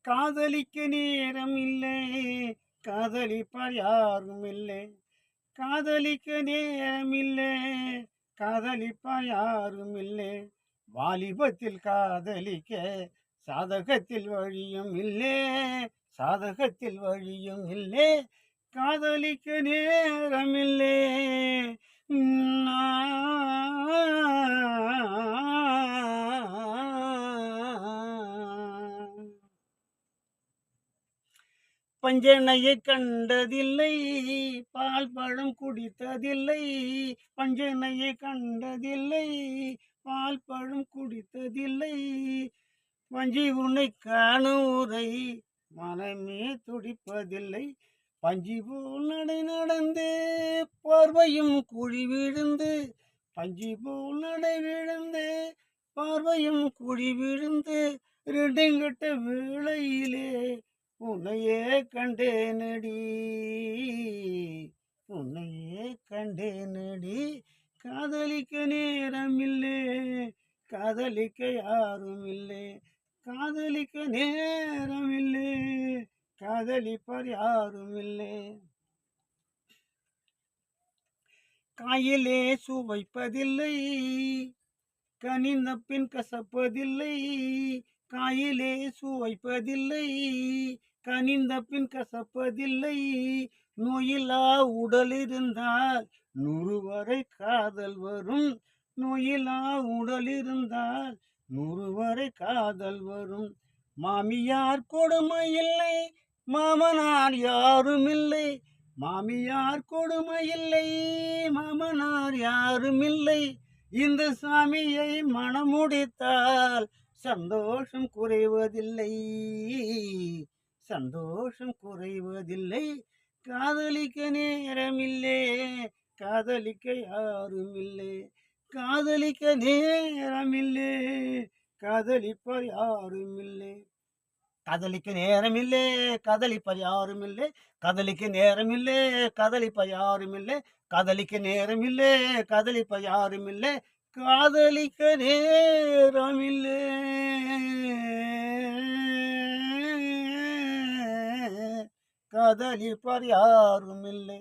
காதலிக்க நேரம் இல்லை காதலிப்பார் யாரும் இல்லை. காதலிக்க நேரம் இல்லை காதலிப்பார் யாரும் இல்லை. வாலிபத்தில் காதலிக்க சாதகத்தில் வழியும் இல்லை சாதகத்தில் வழியும் இல்லை. காதலிக்க நேரம் பஞ்சனையை கண்டதில்லை பால் பழம் குடித்ததில்லை பஞ்சனையை கண்டதில்லை பால் பழம் குடித்ததில்லை. பஞ்சி உன்னை காணும் உரை மனமே துடிப்பதில்லை. பஞ்சி போல் நடை நடந்து பார்வையும் குழி விழுந்து பஞ்சி போல் நடை விழுந்து பார்வையும் குழி விழுந்து ரெண்டுங்கிட்ட வேளையிலே உன்னையே கண்டேனடி. உன்னையே கண்டேனடி. காதலிக்க நேரம் இல்லை காதலிக்க யாரும் இல்லை காதலிக்க நேரம் இல்லை காதலிப்பார் யாரும் இல்லை காயிலே சுவைப்பதில்லை. கனிந்த பின் கசப்பதில்லை. காயிலே சுவைப்பதில்லை கனிந்த பின் கசப்பதில்லை நோயிலா உடல் இருந்தால் நூறு வரை காதல் வரும் நோயிலா உடல் இருந்தால் நூறு வரை காதல் வரும். மாமியார் கொடுமை இல்லை மாமனார் யாரும் இல்லை மாமியார் கொடுமை இல்லை மாமனார் யாரும் இல்லை இந்த சாமியை மணமுடித்தால் சந்தோஷம் குறைவதில்லை. சந்தோஷம் குறைவதில்லை. காதலிக்க நேரமில்லை. காதலிக்க யாரும் இல்லை காதலிக்க நேரமில்லை. காதலிப்பார் யாரும் இல்லை காதலிக்க நேரமில்லை. காதலிப்பர் யாரும் இல்லை காதலிக்க நேரமில்லை. காதலிப்பர் யாரும் இல்லை காதலிக்க நேரமில்லை. காதலிப்பர் யாரும் இல்லை காதலிக்க நேரமில்லை. காதலிப்பர் யாரும் இல்லை